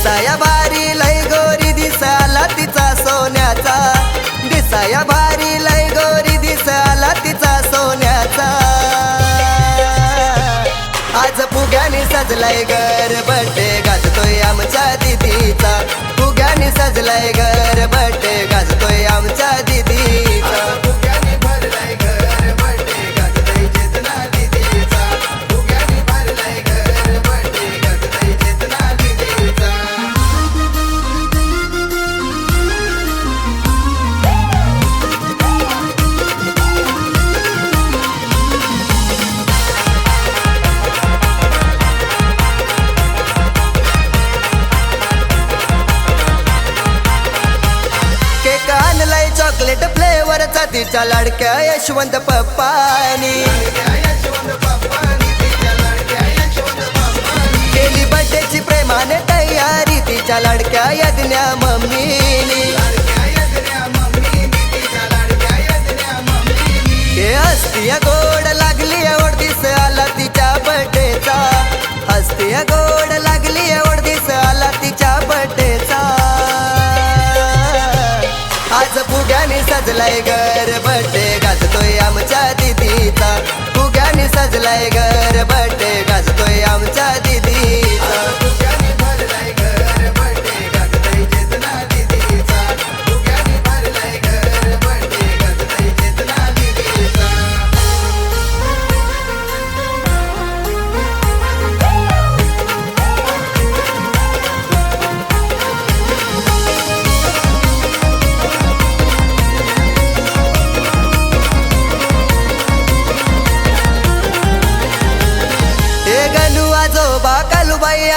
दिसाया भारी लय गोरी दिसाला तिचा सोन्याचा. दिसाया भारी लय गोरी दिसाला तिचा सोन्याचा. आज फुग्याने सजलाय गर बड्डे गाजतोय आमचा दिदीचा. फुग्याने सजलाय गर तिच्या लाडक्या यशवंत पप्पानी. केली बड्डेची प्रेमाने तयारी तिच्या लाडक्या यज्ञा मम्मीनी. सजलाय घर बड्डे गाजतोय आमच्या दिदीचा. फुग्याने सजलाय घर बड्डे.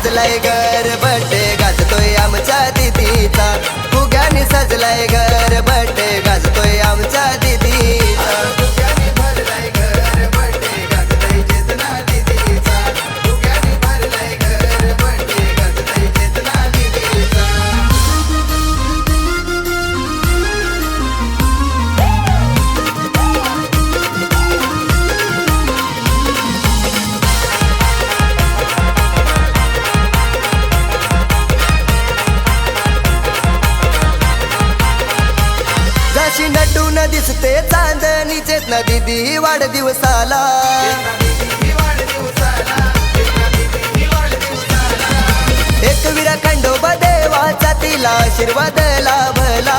सजलाय घर बड्डे गाजतोय आमच्या दिदीचा. फुग्यानी सजलाय घर बड्डे गाज चांदणीचेत ना दिदी वाढदिवसाला. एक विरा खंडोबा देवाचा तिला आशीर्वाद लाभला.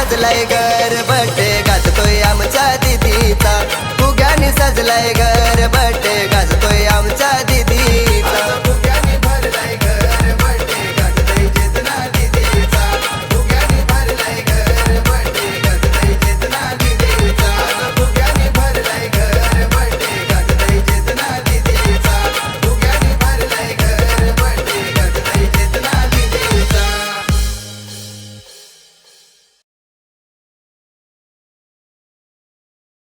सजलाय घर बटे घाततोय आमचा दिदीचा. फुग्याने सजलाय घर बटे